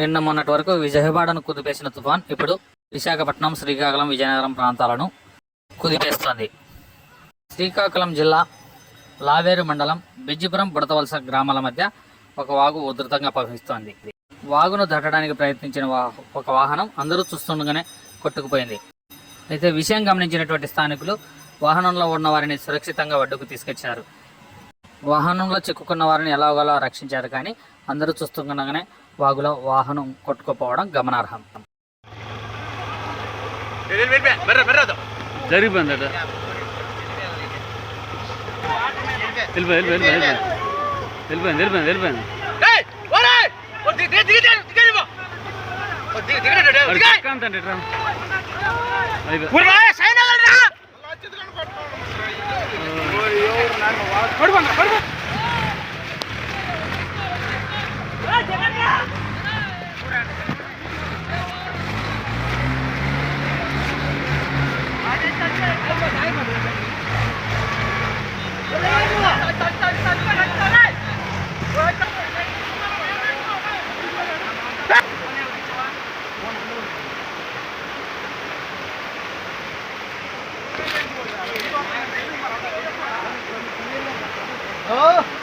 నిన్న మొన్నటి వరకు విజయవాడను కుదిపేసిన తుఫాన్ ఇప్పుడు విశాఖపట్నం శ్రీకాకుళం విజయనగరం ప్రాంతాలను కుదిపేస్తోంది. శ్రీకాకుళం జిల్లా లావేరు మండలం బిజ్జిపురం బుడతవలస గ్రామాల మధ్య ఒక వాగు ఉధృతంగా ప్రవహిస్తోంది. వాగును దాటడానికి ప్రయత్నించిన ఒక వాహనం అందరూ చూస్తుండగానే కొట్టుకుపోయింది. అయితే విషయం గమనించినటువంటి స్థానికులు వాహనంలో ఉన్న వారిని సురక్షితంగా ఒడ్డుకు తీసుకొచ్చారు. వాహనంలో చిక్కుకున్న వారిని ఎలాగోలా రక్షించారు కానీ అందరూ చూస్తుండగానే వాగులో వాహనం కొట్టుకుపోవడం గమనార్హం. జరిగిపోయిందట. వెళ్ళిపోయింది వెళ్ళిపోయింది వెళ్ళిపోయింది. వెళ్ళిపోయింది వెళ్ళిపోయింది Oh!